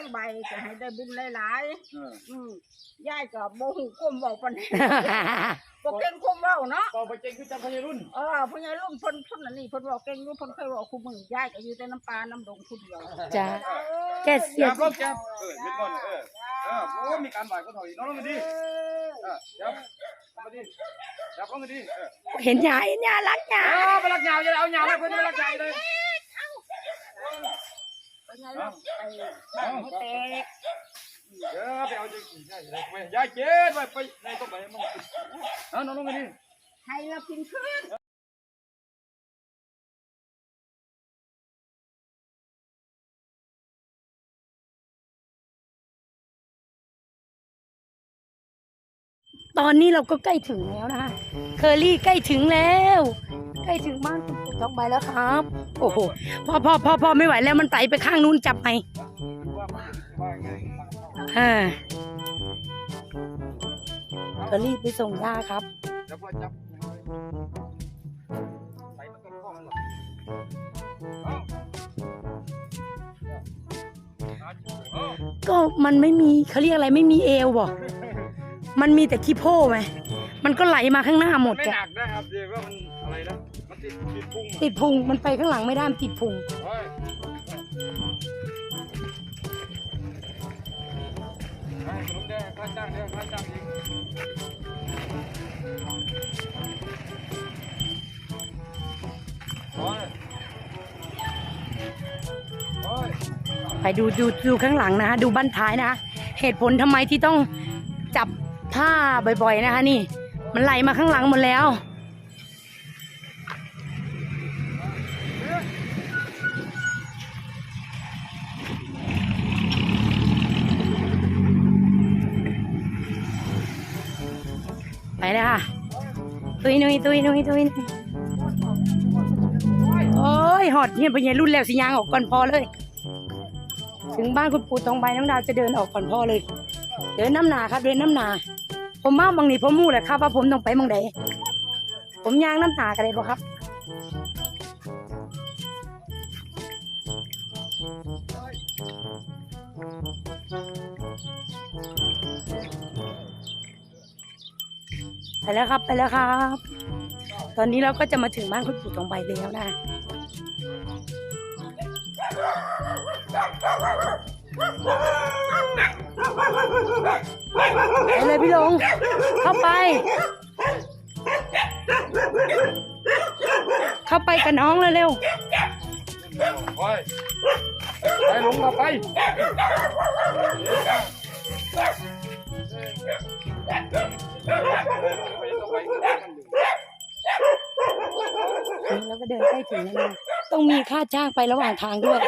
องใบจะให้ได้บุญหลายเออๆอืมยายก็บ่ฮู้ความเว้าปานนี้ บ่เก่งความเว้าเนาะก็ไปเจงคือจังพยรุ่นเออผู้ใหญ่รุ่นเพิ่นเพิ่นอันนี้เพิ่นเว้าเก่งอยู่เพิ่นเคยเว้าคู่มือยายก็อยู่แต่น้ำปลาน้ำดงผู้เดียวจ้ะแกเสีย จับรถจับเออเม็ดบอลเออเออโอ้มีการบ่ายก็ถอยน้องลงมาดิเออจับลงมาดิจับลงมาดิเออเห็นยาเห็นยารักยาเออไปรักยาวจะเอายาวเลยเพื่อนไปรักยาวเลย ผู้ใหญ่ะไปบ้านให้แตกเออไปเอาจะยายไปยายเจ็ดไปไปในต้นไม้มันเออน้องลงมาดิให้เรากินคืนตอนนี้เราก็ใกล้ถึงแล้วนะคะ เคอรี่ใกล้ถึงแล้ว ใกล้ถึงบ้านคุณปู่ทองใบแล้วครับ โอ้โหพ่อพ่อพ่อพ่อไม่ไหวแล้วมันไต่ไปข้างนู้นจับไปว่ามันว่าไงเออเคอรี่ไปส่งย่าครับจับว่าจับใส่มันก็คล้องหรอกเอ้าก็มันไม่มีเขาเรียกอะไรไม่มีเอวบ่มันมีแต่ขี้โพ่ไหม มันก็ไหลมาข้างหน้าหมดไม่จ้ะหนักนะครับเดี๋ยวว่ามันอะไรนะมัน ติดพุงติดพุงมันไปข้างหลังไม่ได้มันติดพุงโอ้ยให้ขนมแดงข้าจ้างเดียวข้าจ้างอีกโอ้ยโอ้ยไปดูดูดูข้างหลังนะคะดูบ้านท้ายนะคะเหตุผลทำไมที่ต้องจับผ้าบ่อยๆนะคะนี่ มันไหลมาข้างหลังหมดแล้ว ไปเลยค่ะ ตุยนุยตุยนุยตุยนุยโอ้ยหอดเนี่ยเป็นไงรุ่นแล้วสิยางออกก่อนพอเลย ถึงบ้านคุณปู่ตองใบน้องดาวจะเดินออกก่อนพ่อเลย เดินน้ำหนาครับเดินน้ำหนา ผมมาบางนี่ผมมู่แหละครับว่าผมต้องไปบางใดผมยางน้ำหนากันเลยบ่ครับ ไปแล้วครับไปแล้วครับ ตอนนี้เราก็จะมาถึงบ้านคุณปู่ตองใบแล้วนะไปเลยพี่ลงเข้าไป เข้าไปกับน้องเร็วโอ้ยไปลงมาไป ๆนี่เราก็เดินใกล้ถึงแล้วนะต้องมีค่าจ้างไประหว่างทางด้วย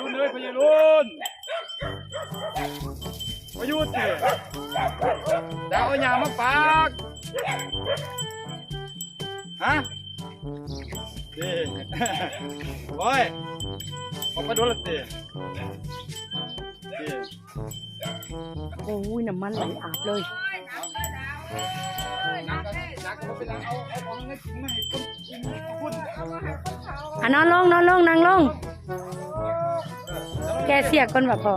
รุ่นเลยพยารุ่นพยุดเนี่ยดาวเอาหยามาปากฮะนี่โอ้ยออกมาดนละตีนี่ โอ้ยน้ำมันไหลอาบเลยอะนอนลงนอนลงนั่งลง แกเสียก่อนแบบพอ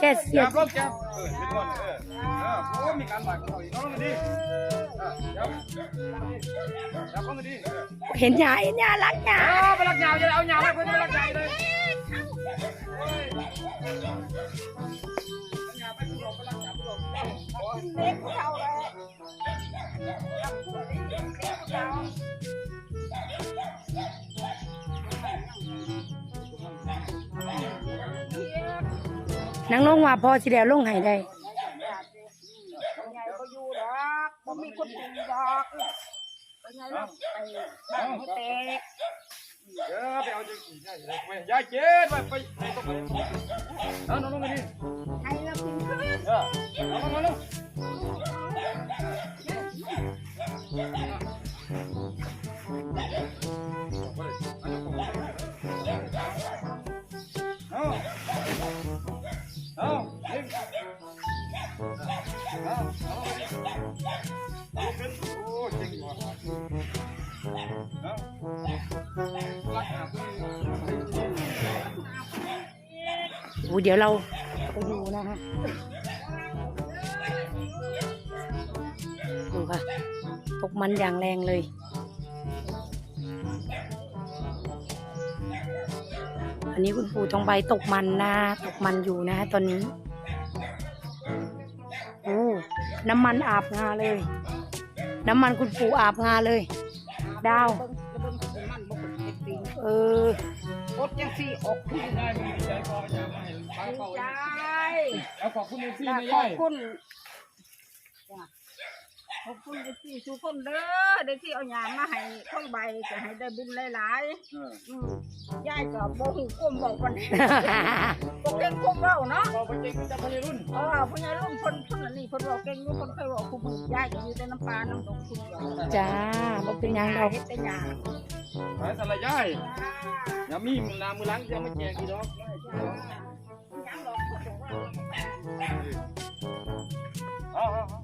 แกเสียจับลงจับเออเป็นคนเออเออโอ้มีก เห็นยาเห็นยารักยาเอาไปรักยาจะเอายาวเลยเพื่อนไปรักยาเลยเล็กเท่าเลยนั่งลงว่าพอสิแล้วลงให้ได้ เป็นไงก็อยู่ดอกบ่มีคนดูดอกเป็น ไงลูกไปบ้านให้แตกเดี๋ยวไปเอาจะยายไปยายเจ็ดไปไปไปต้องไปเอาน้องลงไปดิให้เรากินคืนเออเอาลงมาลง เดี๋ยวเราไปดูนะฮะดูค่ะตกมันอย่างแรงเลยอันนี้คุณปู่ทองใบตกมันนะตกมันอยู่นะฮะตอนนี้โอ้น้ำมันอาบงาเลย น้ำมันคุณปู่อาบงาเลย ดาว เออ รถจังซี่ออกพี่ได้มีใจพอจะมาเห็นทางดีเก่าใจเอาขอบคุณเอซี่จ้ะนะขยาอบยคุณจ้ะ ขอบคุณเด็กที่ทุกคนเด้อเด็กที่เอาหยามมาให้ท่องใบจะให้ได้บุญหลายๆเอออืมยายก็บ่ฮู้ก้มเว้าปานใดบ่เก่งก้มเว้าเนาะเราไปเจงจะพยรุ่นเออผู้ใหญ่รุ่นเพิ่นเพิ่นอันนี้เพิ่นเว้าเก่งอยู่เพิ่นเคยเว้าคู่มือยายก็อยู่แต่น้ำปลาน้ำดงคุณเดียวจ้าบ่เป็นหยังดอกเฮ็ดแต่หยังหายสารยายอย่ามีมือนามือล้างจะไม่แจกอีดอกหยังดอกเพิ่นบอกว่า เอาเอาเอาเ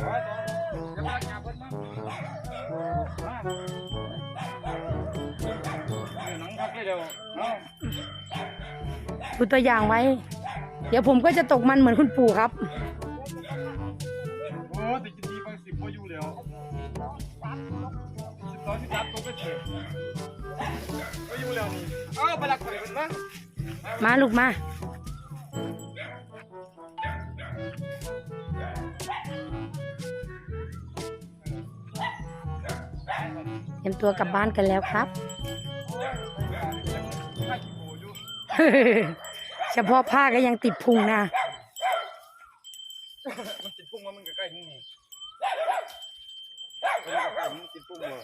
ดี๋ยวไว้ต่อจะมาหยาเพิ่นมามาหนังพักเลยเดี๋ยวเอาดูตัวอย่างไว้ เดี๋ยวผมก็จะตกมันเหมือนคุณปู่ครับ โอ้แต่กินดีบางสิบพออยู่แล้วสิบสองสิบสามตัวก็เฉยพออยู่แล้วนี่เอาไปลักเลยมันมามาลูกมา รียมตัวกลับบ้านกันแล้วครับเฉพาะผ้าก็ยังติดพุงนะมันติดพุงมามันก็ใกล้นี่นี่มันใกล้มันติดพุ่งเลย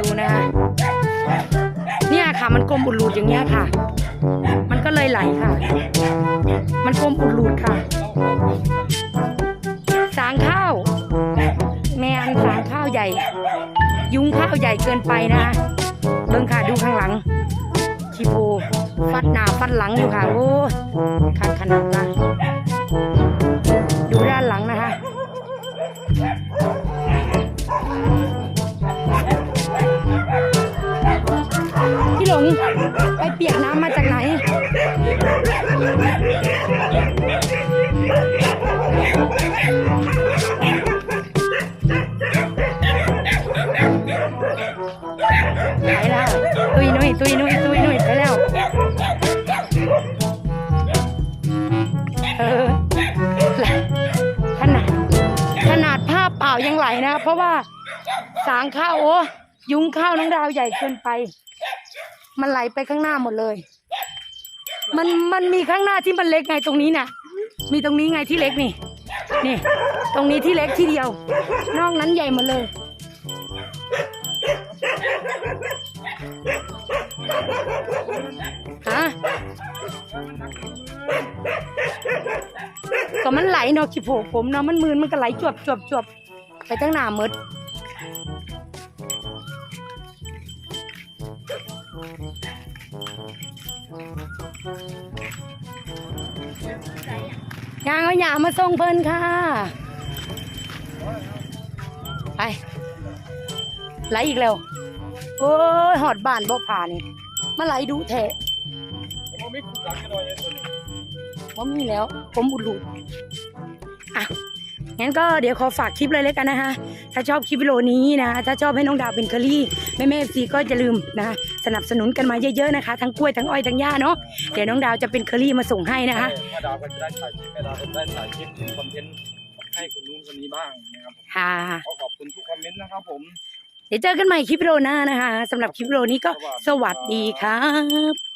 ดูนะเนี่ยค่ะ มันกลมอุดรูดอย่างเงี้ยค่ะ มันก็เลยไหลค่ะ มันกลมอุดรูดค่ะ สางข้าว แม่อันสางข้าวใหญ่ ยุงข้าวใหญ่เกินไปนะเบิ่งค่ะดูข้างหลังคีโพฟัดหน้าฟัดหลังอยู่ค่ะโอ้ขาดขนาดนะดูด้านหลังนะคะพี่หลงไปเปียกน้ำมาจากไหน ไปแล้ว ตุยนุยตุยนุยตุยนุยไปแล้ว เออ ขนาด ขนาดผ้าเปล่ายังไหลนะ เพราะว่าสางข้าวโอ้ยุงข้าวน้องดาวใหญ่เกินไป มันไหลไปข้างหน้าหมดเลย มันมันมีข้างหน้าที่มันเล็กไงตรงนี้น่ะ มีตรงนี้ไงที่เล็กนี่ นี่ ตรงนี้ที่เล็กที่เดียว นอกนั้นใหญ่หมดเลย ฮะก็มันไหลเนาะขี้โผผมเนาะมันมืนมันก็ไหลจวบจวบจวบไปทั้งหน้าหมดยางเอาหยามาส่งเพิ่นค่ะ ไปไหลอีกแล้ว โอ้ยหอดบ้านบ่ผ่านี่มาไหลดูแทะผมไม่ขุดหลังกันหน่อยตัวนี้ว่ามีแล้ว ผมอุดรูดอะงั้นก็เดี๋ยวขอฝากคลิปเลยแล้วกันนะคะถ้าชอบคลิปวิดีโอนี้นะถ้าชอบให้น้องดาวเป็นเคอรี่แม่แม่ซีก็จะลืมนะสนับสนุนกันมาเยอะๆนะคะ ทั้งกล้วยทั้งอ้อยทั้งหญ้าเนาะเดี๋ยวน้องดาวจะเป็นเคอรี่มาส่งให้นะคะแม่ดาวก็จะได้ถ่ายคลิปแม่ดาวก็จะได้ถ่ายคลิปคอนเทนต์ให้คนนู้นคนนี้บ้างนะครับผมค่ะขอขอบคุณทุกคอมเมนต์นะครับผม เดี๋ยวเจอกันใหม่คลิปโรหน้านะคะสำหรับคลิปโรนี้ก็สวัสดีครับ